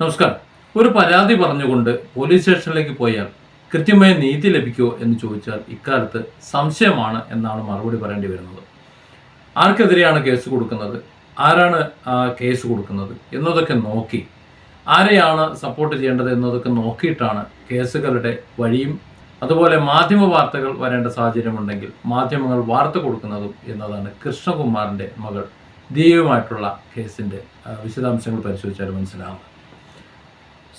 നമസ്കാരം. ഒരു പരാതി പറഞ്ഞുകൊണ്ട് പോലീസ് സ്റ്റേഷനിലേക്ക് പോയാൽ കൃത്യമായ നീതി ലഭിക്കുമോ എന്ന് ചോദിച്ചാൽ ഇക്കാലത്ത് സംശയമാണ് എന്നാണ് മറുപടി പറയേണ്ടി വരുന്നത്. ആർക്കെതിരെയാണ് കേസ് കൊടുക്കുന്നത്? ആരാണ് കേസ് കൊടുക്കുന്നത്? എന്നതൊക്കെ നോക്കി. ആരെയാണ് സപ്പോർട്ട് ചെയ്യേണ്ടത് എന്നതൊക്കെ നോക്കിയിട്ടാണ് കേസുകളുടെ വഴിയും അതുപോലെ മാധ്യമ വാർത്തകൾ വരേണ്ട സാഹചര്യമുണ്ടെങ്കിൽ മാധ്യമങ്ങൾ വാർത്ത കൊടുക്കുന്നതും എന്നതാണ് കൃഷ്ണകുമാറിന്റെ മകൾ ദിയയുമായിട്ടുള്ള കേസിന്റെ വിശദാംശങ്ങൾ പരിശോധിച്ചാൽ മനസ്സിലാവും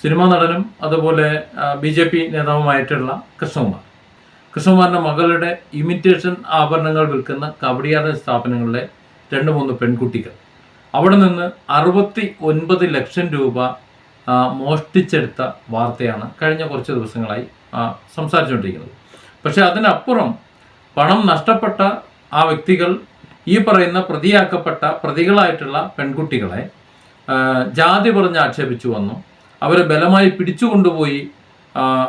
സിനിമാ നടനും അതുപോലെ ബി ജെ പി നേതാവുമായിട്ടുള്ള കൃഷ്ണകുമാർ. കൃഷ്ണകുമാറിന്റെ മകളുടെ ഇമിറ്റേഷൻ ആഭരണങ്ങൾ വിൽക്കുന്ന കബഡിയാട സ്ഥാപനങ്ങളിലെ രണ്ട് മൂന്ന് പെൺകുട്ടികൾ. അവിടെ നിന്ന് അറുപത്തി ഒൻപത് ലക്ഷം രൂപ മോഷ്ടിച്ചെടുത്ത വാർത്തയാണ് കഴിഞ്ഞ കുറച്ച് ദിവസങ്ങളായി സംസാരിച്ചുകൊണ്ടിരിക്കുന്നത്. പക്ഷേ അതിനപ്പുറം പണം നഷ്ടപ്പെട്ട ആ വ്യക്തികൾ ഈ പറയുന്ന പ്രതിയാക്കപ്പെട്ട പ്രതികളായിട്ടുള്ള പെൺകുട്ടികളെ ജാതി പറഞ്ഞ് ആക്ഷേപിച്ചു വന്നു. അവരെ ബലമായി പിടിച്ചുകൊണ്ടുപോയി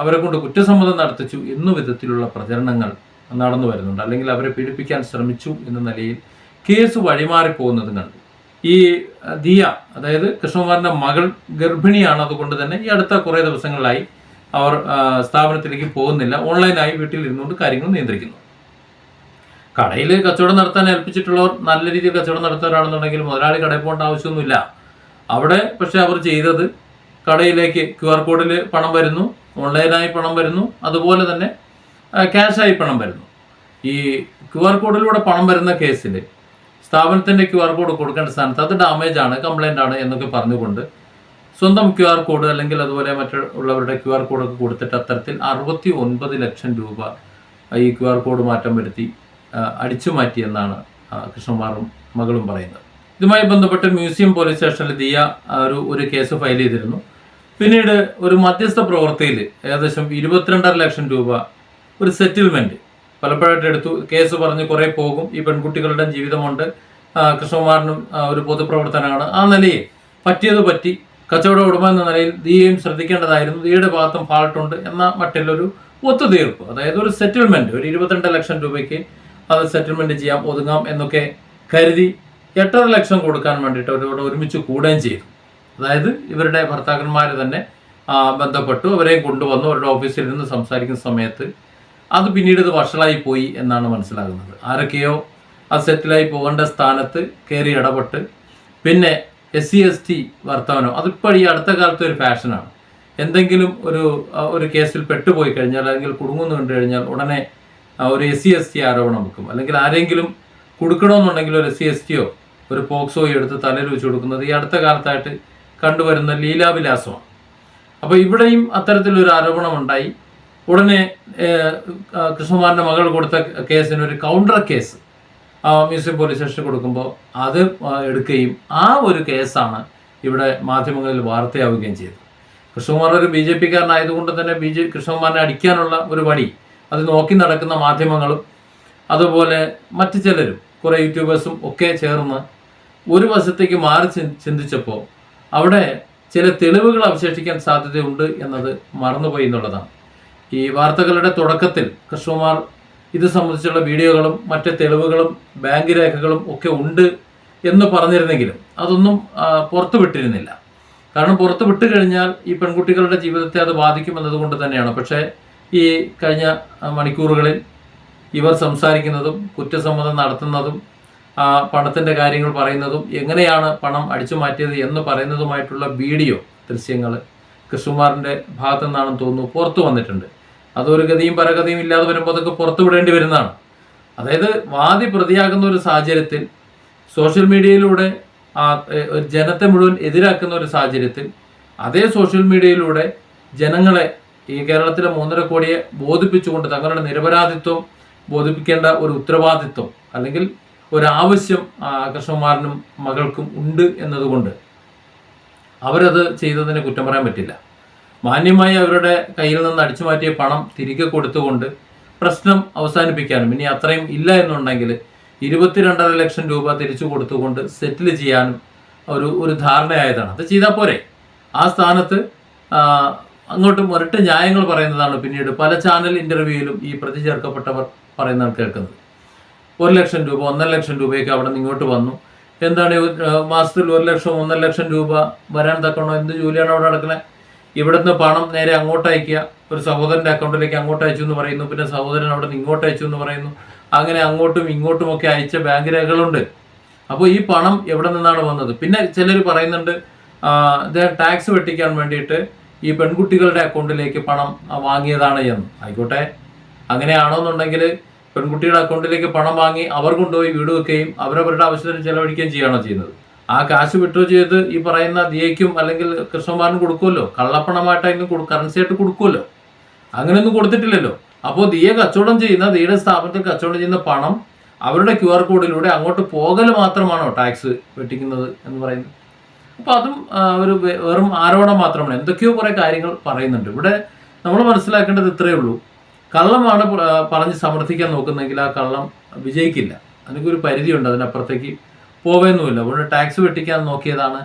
അവരെ കൊണ്ട് കുറ്റസമ്മതം നടത്തിച്ചു എന്നു വിധത്തിലുള്ള പ്രചരണങ്ങൾ നടന്നു വരുന്നുണ്ട്. അല്ലെങ്കിൽ അവരെ പീഡിപ്പിക്കാൻ ശ്രമിച്ചു എന്ന നിലയിൽ കേസ് വഴിമാറിപ്പോകുന്നതും കണ്ടു. ഈ ദിയ അതായത് കൃഷ്ണകുമാറിന്റെ മകൾ ഗർഭിണിയാണ് അതുകൊണ്ട് തന്നെ ഈ അടുത്ത കുറേ ദിവസങ്ങളിലായി അവർ സ്ഥാപനത്തിലേക്ക് പോകുന്നില്ല. ഓൺലൈനായി വീട്ടിൽ ഇരുന്നുകൊണ്ട് കാര്യങ്ങൾ നിയന്ത്രിക്കുന്നു. കടയിൽ കച്ചവടം നടത്താൻ ഏൽപ്പിച്ചിട്ടുള്ളവർ നല്ല രീതിയിൽ കച്ചവടം നടത്തുന്നവരാണെന്നുണ്ടെങ്കിൽ മുതലാളി കടയിൽ പോകേണ്ട ആവശ്യമൊന്നുമില്ല. അവിടെ പക്ഷെ അവർ ചെയ്തത് കടയിലേക്ക് ക്യു ആർ കോഡിൽ പണം വരുന്നു ഓൺലൈനായി പണം വരുന്നു അതുപോലെ തന്നെ ക്യാഷായി പണം വരുന്നു. ഈ ക്യു ആർ കോഡിലൂടെ പണം വരുന്ന കേസിൽ സ്ഥാപനത്തിന്റെ ക്യു ആർ കോഡ് കൊടുക്കേണ്ട സ്ഥാനത്ത് അത് ഡാമേജ് ആണ് കംപ്ലൈന്റ് ആണ് എന്നൊക്കെ പറഞ്ഞുകൊണ്ട് സ്വന്തം ക്യു ആർ കോഡ് അല്ലെങ്കിൽ അതുപോലെ മറ്റുള്ളവരുടെ ക്യു ആർ കോഡൊക്കെ കൊടുത്തിട്ട് അത്തരത്തിൽ അറുപത്തി ഒൻപത് ലക്ഷം രൂപ ഈ ക്യു ആർ കോഡ് മാറ്റം വരുത്തി അടിച്ചു മാറ്റിയെന്നാണ് ആ, കൃഷ്ണകുമാറും മകളും പറയുന്നത്. ഇതുമായി ബന്ധപ്പെട്ട് മ്യൂസിയം പോലീസ് സ്റ്റേഷനിൽ ദിയ ഒരു ഒരു കേസ് ഫയൽ ചെയ്തിരുന്നു. പിന്നീട് ഒരു മധ്യസ്ഥ പ്രവൃത്തിയിൽ ഏകദേശം ഇരുപത്തിരണ്ടര ലക്ഷം രൂപ ഒരു സെറ്റിൽമെന്റ് പലപ്പോഴായിട്ട് എടുത്തു. കേസ് പറഞ്ഞ് കുറെ പോകും. ഈ പെൺകുട്ടികളുടെ ജീവിതമുണ്ട്. കൃഷ്ണകുമാറിനും ഒരു പൊതുപ്രവർത്തനമാണ്. ആ നിലയിൽ പറ്റിയത് പറ്റി കച്ചവട ഉടമ എന്ന നിലയിൽ ദിയയും ശ്രദ്ധിക്കേണ്ടതായിരുന്നു. ദീയുടെ ഭാഗത്തും ഫാൾട്ടുണ്ട് എന്ന മട്ടിലൊരു ഒത്തുതീർപ്പ്. അതായത് ഒരു സെറ്റിൽമെന്റ് ഒരു ഇരുപത്തിരണ്ട് ലക്ഷം രൂപയ്ക്ക് അത് സെറ്റിൽമെന്റ് ചെയ്യാം ഒതുങ്ങാം എന്നൊക്കെ കരുതി എട്ടര ലക്ഷം കൊടുക്കാൻ വേണ്ടിയിട്ട് അവരോട് ഒരുമിച്ച് കൂടുകയും ചെയ്തു. അതായത് ഇവരുടെ ഭർത്താക്കന്മാർ തന്നെ ബന്ധപ്പെട്ടു. അവരെ കൊണ്ടുവന്നു. അവരുടെ ഓഫീസിൽ നിന്ന് സംസാരിക്കുന്ന സമയത്ത് അത് പിന്നീട് ഇത് വഷളായി പോയി എന്നാണ് മനസ്സിലാകുന്നത്. ആരൊക്കെയോ അത് സെറ്റിലായി പോകേണ്ട സ്ഥാനത്ത് കയറി ഇടപെട്ട് പിന്നെ എസ് സി എസ് ടി വർത്തമാനം. അതിപ്പോൾ ഈ അടുത്ത കാലത്ത് ഒരു ഫാഷനാണ്. എന്തെങ്കിലും ഒരു ഒരു കേസിൽ പെട്ടുപോയി കഴിഞ്ഞാൽ അല്ലെങ്കിൽ കുടുങ്ങുന്നു കണ്ടു കഴിഞ്ഞാൽ ഉടനെ ഒരു എസ് സി എസ് ടി ആരോപണം വെക്കും. അല്ലെങ്കിൽ ആരെങ്കിലും കൊടുക്കണമെന്നുണ്ടെങ്കിൽ ഒരു എസ് സി എസ് ടിയോ ഒരു പോക്സോയോ എടുത്ത് തലയിൽ വെച്ച് കൊടുക്കുന്നത് ഈ അടുത്ത കാലത്തായിട്ട് കണ്ടുവരുന്ന ലീലാവിലാസമാണ്. അപ്പോൾ ഇവിടെയും അത്തരത്തിലൊരു ആരോപണം ഉണ്ടായി ഉടനെ കൃഷ്ണകുമാറിന്റെ മകൾ കൊടുത്ത കേസിന് ഒരു കൗണ്ടർ കേസ് മ്യൂസിയം പോലീസ് സ്റ്റേഷനിൽ കൊടുക്കുമ്പോൾ അത് എടുക്കുകയും ആ ഒരു കേസാണ് ഇവിടെ മാധ്യമങ്ങളിൽ വാർത്തയാവുകയും ചെയ്തത്. കൃഷ്ണകുമാർ ഒരു ബി ജെ പിക്കാരനായതുകൊണ്ട് തന്നെ ബി ജെ കൃഷ്ണകുമാറിനെ അടിക്കാനുള്ള ഒരു വഴി അത് നോക്കി നടക്കുന്ന മാധ്യമങ്ങളും അതുപോലെ മറ്റു ചിലരും കുറേ യൂട്യൂബേഴ്സും ഒക്കെ ചേർന്ന് ഒരു വശത്തേക്ക് മാറി ചിന്തിച്ചപ്പോൾ അവിടെ ചില തെളിവുകൾ അവശേഷിക്കാൻ സാധ്യതയുണ്ട് എന്നത് മറന്നുപോയി എന്നുള്ളതാണ്. ഈ വാർത്തകളുടെ തുടക്കത്തിൽ കൃഷ്ണകുമാർ ഇത് സംബന്ധിച്ചുള്ള വീഡിയോകളും മറ്റ് തെളിവുകളും ബാങ്ക് രേഖകളും ഒക്കെ ഉണ്ട് എന്ന് പറഞ്ഞിരുന്നെങ്കിലും അതൊന്നും പുറത്തുവിട്ടിരുന്നില്ല. കാരണം പുറത്തു വിട്ടു കഴിഞ്ഞാൽ ഈ പെൺകുട്ടികളുടെ ജീവിതത്തെ അത് ബാധിക്കുമെന്നതുകൊണ്ട് തന്നെയാണ്. പക്ഷേ ഈ കഴിഞ്ഞ മണിക്കൂറുകളിൽ ഇവർ സംസാരിക്കുന്നതും കുറ്റസമ്മതം നടത്തുന്നതും പണത്തിന്റെ കാര്യങ്ങൾ പറയുന്നതും എങ്ങനെയാണ് പണം അടിച്ചു മാറ്റിയത് എന്ന് പറയുന്നതുമായിട്ടുള്ള വീഡിയോ ദൃശ്യങ്ങൾ കൃഷ്ണകുമാറിന്റെ ഭാഗത്തു നിന്നാണെന്ന് തോന്നുന്നു പുറത്തു വന്നിട്ടുണ്ട്. അതൊരു ഗതിയും പരഗതിയും ഇല്ലാതെ വരുമ്പോൾ അതൊക്കെ പുറത്തു വിടേണ്ടി വരുന്നതാണ്. അതായത് വാദി പ്രതിയാകുന്ന ഒരു സാഹചര്യത്തിൽ സോഷ്യൽ മീഡിയയിലൂടെ ജനത്തെ മുഴുവൻ എതിരാക്കുന്ന ഒരു സാഹചര്യത്തിൽ അതേ സോഷ്യൽ മീഡിയയിലൂടെ ജനങ്ങളെ ഈ കേരളത്തിലെ മൂന്നര കോടിയെ ബോധിപ്പിച്ചുകൊണ്ട് തങ്ങളുടെ നിരപരാധിത്വം ബോധിപ്പിക്കേണ്ട ഒരു ഉത്തരവാദിത്വം അല്ലെങ്കിൽ ഒരു ആവശ്യം ആ, കൃഷ്ണകുമാറിനും മകൾക്കും ഉണ്ട് എന്നതുകൊണ്ട് അവരത് ചെയ്തതിന് കുറ്റം പറയാൻ പറ്റില്ല. മാന്യമായി അവരുടെ കയ്യിൽ നിന്ന് അടിച്ചു മാറ്റിയ പണം തിരികെ കൊടുത്തുകൊണ്ട് പ്രശ്നം അവസാനിപ്പിക്കാനും ഇനി അത്രയും ഇല്ല എന്നുണ്ടെങ്കിൽ ഇരുപത്തിരണ്ടര ലക്ഷം രൂപ തിരിച്ചു കൊടുത്തുകൊണ്ട് സെറ്റിൽ ചെയ്യാനും ഒരു ഒരു ധാരണയായതാണ്. അത് ചെയ്താൽ പോരെ. ആ സ്ഥാനത്ത് അങ്ങോട്ടും മുരട്ട് ന്യായങ്ങൾ പറയുന്നതാണ് പിന്നീട് പല ചാനൽ ഇന്റർവ്യൂയിലും ഈ പ്രതി ചേർക്കപ്പെട്ടവർ പറയുന്നത് കേൾക്കുന്നത്. ഒരു ലക്ഷം രൂപ ഒന്നര ലക്ഷം രൂപയൊക്കെ അവിടെ നിന്ന് ഇങ്ങോട്ട് വന്നു. എന്താണ് മാസത്തിൽ ഒരു ലക്ഷം ഒന്നര ലക്ഷം രൂപ വരാൻ തക്കണോ? എന്ത് ജോലിയാണ് അവിടെ നടക്കുന്നത് ഇവിടുന്ന് പണം നേരെ അങ്ങോട്ട് അയക്കുക. ഒരു സഹോദരന്റെ അക്കൗണ്ടിലേക്ക് അങ്ങോട്ട് അയച്ചു എന്ന് പറയുന്നു. പിന്നെ സഹോദരൻ അവിടെ നിന്ന് ഇങ്ങോട്ട് അയച്ചു എന്ന് പറയുന്നു. അങ്ങനെ അങ്ങോട്ടും ഇങ്ങോട്ടും ഒക്കെ അയച്ച ബാങ്ക് രേഖകളുണ്ട്. അപ്പോൾ ഈ പണം എവിടെ നിന്നാണ് വന്നത്? പിന്നെ ചിലർ പറയുന്നുണ്ട് അദ്ദേഹം ടാക്സ് വെട്ടിക്കാൻ വേണ്ടിയിട്ട് ഈ പെൺകുട്ടികളുടെ അക്കൗണ്ടിലേക്ക് പണം വാങ്ങിയതാണ് എന്ന്. ആയിക്കോട്ടെ. അങ്ങനെയാണോന്നുണ്ടെങ്കിൽ പെൺകുട്ടിയുടെ അക്കൗണ്ടിലേക്ക് പണം വാങ്ങി അവർ കൊണ്ടുപോയി വീട് വെക്കുകയും അവരവരുടെ ആവശ്യത്തിന് ചെലവഴിക്കുകയും ചെയ്യുകയാണോ ചെയ്യുന്നത്. ആ കാശ് വിട്ടു ചെയ്ത് ഈ പറയുന്ന ദിയയ്ക്കും അല്ലെങ്കിൽ കൃഷ്ണകുമാറിനും കൊടുക്കുമല്ലോ കള്ളപ്പണമായിട്ടായിരുന്നു കൊടു കറൻസി ആയിട്ട് കൊടുക്കുമല്ലോ അങ്ങനെയൊന്നും കൊടുത്തിട്ടില്ലല്ലോ. അപ്പോൾ ദിയ കച്ചവടം ചെയ്യുന്ന ദിയുടെ സ്ഥാപനത്തിൽ കച്ചവടം ചെയ്യുന്ന പണം അവരുടെ ക്യു ആർ കോഡിലൂടെ അങ്ങോട്ട് പോകൽ മാത്രമാണോ ടാക്സ് വെട്ടിക്കുന്നത് എന്ന് പറയുന്നത്? അപ്പോൾ അതും ഒരു വെറും ആരോപണം മാത്രമാണ്. എന്തൊക്കെയോ കുറേ കാര്യങ്ങൾ പറയുന്നുണ്ട്. ഇവിടെ നമ്മൾ മനസ്സിലാക്കേണ്ടത് ഇത്രയേ ഉള്ളൂ. കള്ളമാണ് പറഞ്ഞ് സമർത്ഥിക്കാൻ നോക്കുന്നെങ്കിൽ ആ കള്ളം വിജയിക്കില്ല. അതിനൊരു പരിധിയുണ്ട് അതിനപ്പുറത്തേക്ക് പോവേന്നുമില്ല. അതുകൊണ്ട് ടാക്സ് വെട്ടിക്കാൻ നോക്കിയതാണ്.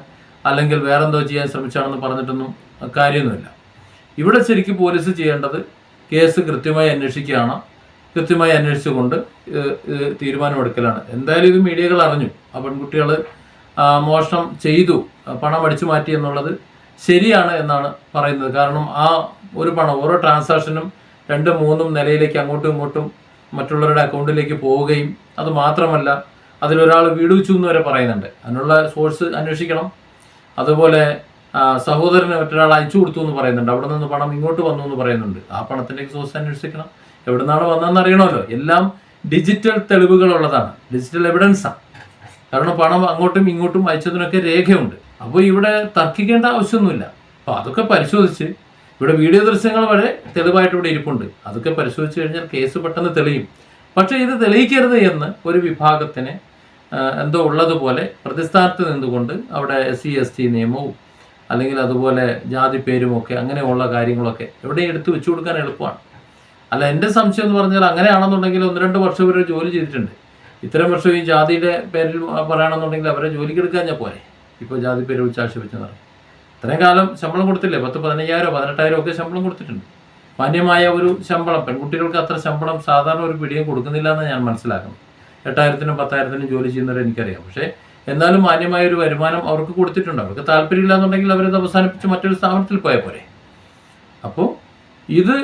അല്ലെങ്കിൽ വേറെന്തോ ചെയ്യാൻ ശ്രമിച്ചാണെന്ന് പറഞ്ഞിട്ടൊന്നും കാര്യമൊന്നുമില്ല. ഇവിടെ ശരിക്കും പോലീസ് ചെയ്യേണ്ടത് കേസ് കൃത്യമായി അന്വേഷിക്കുകയാണ്. കൃത്യമായി അന്വേഷിച്ചുകൊണ്ട് തീരുമാനമെടുക്കലാണ്. എന്തായാലും ഇത് മീഡിയകൾ അറിഞ്ഞു. ആ പെൺകുട്ടികൾ മോഷണം ചെയ്തു. പണം അടിച്ചു മാറ്റി എന്നുള്ളത് ശരിയാണ് എന്നാണ് പറയുന്നത്. കാരണം ആ ഒരു പണം ഓരോ ട്രാൻസാക്ഷനും രണ്ടും മൂന്നും നിലയിലേക്ക് അങ്ങോട്ടും ഇങ്ങോട്ടും മറ്റുള്ളവരുടെ അക്കൗണ്ടിലേക്ക് പോവുകയും അത് മാത്രമല്ല അതിലൊരാൾ വീട് വെച്ചു എന്ന് വരെ പറയുന്നുണ്ട്. അതിനുള്ള സോഴ്സ് അന്വേഷിക്കണം. അതുപോലെ സഹോദരന് മറ്റൊരാൾ അയച്ചു കൊടുത്തു എന്ന് പറയുന്നുണ്ട്. അവിടെ നിന്ന് പണം ഇങ്ങോട്ട് വന്നു എന്ന് പറയുന്നുണ്ട്. ആ പണത്തിന്റെ സോഴ്സ് അന്വേഷിക്കണം. എവിടെ നിന്നാണ് വന്നതെന്ന് അറിയണമല്ലോ. എല്ലാം ഡിജിറ്റൽ തെളിവുകളുള്ളതാണ്. ഡിജിറ്റൽ എവിഡൻസാണ് കാരണം പണം അങ്ങോട്ടും ഇങ്ങോട്ടും അയച്ചതിനൊക്കെ രേഖയുണ്ട്. അപ്പോൾ ഇവിടെ തർക്കിക്കേണ്ട ആവശ്യമൊന്നുമില്ല. അപ്പോൾ അതൊക്കെ പരിശോധിച്ച് ഇവിടെ വീഡിയോ ദൃശ്യങ്ങൾ വരെ തെളിവായിട്ട് ഇവിടെ ഇരിപ്പുണ്ട്. അതൊക്കെ പരിശോധിച്ച് കഴിഞ്ഞാൽ കേസ് പെട്ടെന്ന് തെളിയും. പക്ഷേ ഇത് തെളിയിക്കരുത് എന്ന് ഒരു വിഭാഗത്തിന് എന്തോ ഉള്ളതുപോലെ പ്രതിസ്ഥാനത്ത് നിന്നുകൊണ്ട് അവിടെ എസ് സി എസ് ടി നിയമവും അല്ലെങ്കിൽ അതുപോലെ ജാതി പേരുമൊക്കെ അങ്ങനെയുള്ള കാര്യങ്ങളൊക്കെ എവിടെയും എടുത്തു വെച്ചു കൊടുക്കാൻ എളുപ്പമാണ്. അല്ല എന്റെ സംശയം എന്ന് പറഞ്ഞാൽ അങ്ങനെയാണെന്നുണ്ടെങ്കിൽ ഒന്ന് രണ്ട് വർഷം ഇവർ ജോലി ചെയ്തിട്ടുണ്ട്. ഇത്രയും വർഷം ഈ ജാതിയുടെ പേരിൽ പറയുകയാണെന്നുണ്ടെങ്കിൽ അവരെ ജോലിക്ക് എടുക്കാൻ ഞാൻ പോരെ. ഇപ്പോൾ ജാതി പേര് വിളിച്ച് പറയും. ഇത്രയും കാലം ശമ്പളം കൊടുത്തില്ലേ? പത്ത് പതിനയ്യായിരം പതിനെട്ടായിരം ഒക്കെ ശമ്പളം കൊടുത്തിട്ടുണ്ട്. മാന്യമായ ഒരു ശമ്പളം പെൺകുട്ടികൾക്ക് അത്ര ശമ്പളം സാധാരണ ഒരു പിടിയും കൊടുക്കുന്നില്ല എന്ന് ഞാൻ മനസ്സിലാക്കുന്നു എട്ടായിരത്തിനും പത്തായിരത്തിനും ജോലി ചെയ്യുന്നവരെ എനിക്കറിയാം. പക്ഷേ എന്നാലും മാന്യമായ ഒരു വരുമാനം അവർക്ക് കൊടുത്തിട്ടുണ്ട്. അവർക്ക് താല്പര്യമില്ല എന്നുണ്ടെങ്കിൽ അവരത് അവസാനിപ്പിച്ച് മറ്റൊരു സ്ഥാപനത്തിൽ പോയാൽ പോരെ. അപ്പോൾ ഇത്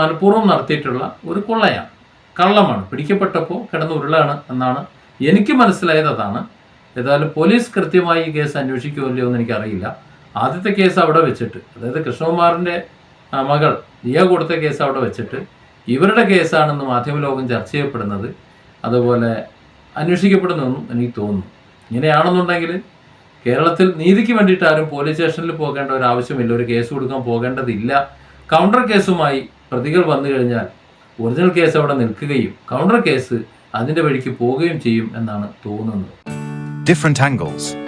മനഃപൂർവം നടത്തിയിട്ടുള്ള ഒരു കൊള്ളയാണ്. കള്ളമാണ്. പിടിക്കപ്പെട്ടപ്പോൾ കിടന്ന് ഉരുളാണ് എന്നാണ് എനിക്ക് മനസ്സിലായത് അതാണ്. ഏതായാലും പോലീസ് കൃത്യമായി ഈ കേസ് അന്വേഷിക്കുമല്ലോ എന്ന് എനിക്കറിയില്ല. ആദ്യത്തെ കേസ് അവിടെ വെച്ചിട്ട് അതായത് കൃഷ്ണകുമാറിന്റെ മകൾ ദിയ കൊടുത്ത കേസ് അവിടെ വെച്ചിട്ട് ഇവരുടെ കേസാണെന്ന് മാധ്യമലോകം ചർച്ച ചെയ്യപ്പെടുന്നത് അതുപോലെ അന്വേഷിക്കപ്പെടുന്നതെന്നും എനിക്ക് തോന്നുന്നു. ഇങ്ങനെയാണെന്നുണ്ടെങ്കിൽ കേരളത്തിൽ നീതിക്ക് വേണ്ടിയിട്ട് ആരും പോലീസ് സ്റ്റേഷനിൽ പോകേണ്ട ഒരു ആവശ്യമില്ല ഒരു കേസ് കൊടുക്കാൻ പോകേണ്ടതില്ല. കൗണ്ടർ കേസുമായി പ്രതികൾ വന്നു കഴിഞ്ഞാൽ ഒറിജിനൽ കേസ് അവിടെ നിൽക്കുകയും കൗണ്ടർ കേസ് അതിന്റെ വഴിക്ക് പോവുകയും ചെയ്യും എന്നാണ് തോന്നുന്നത്. Different angles.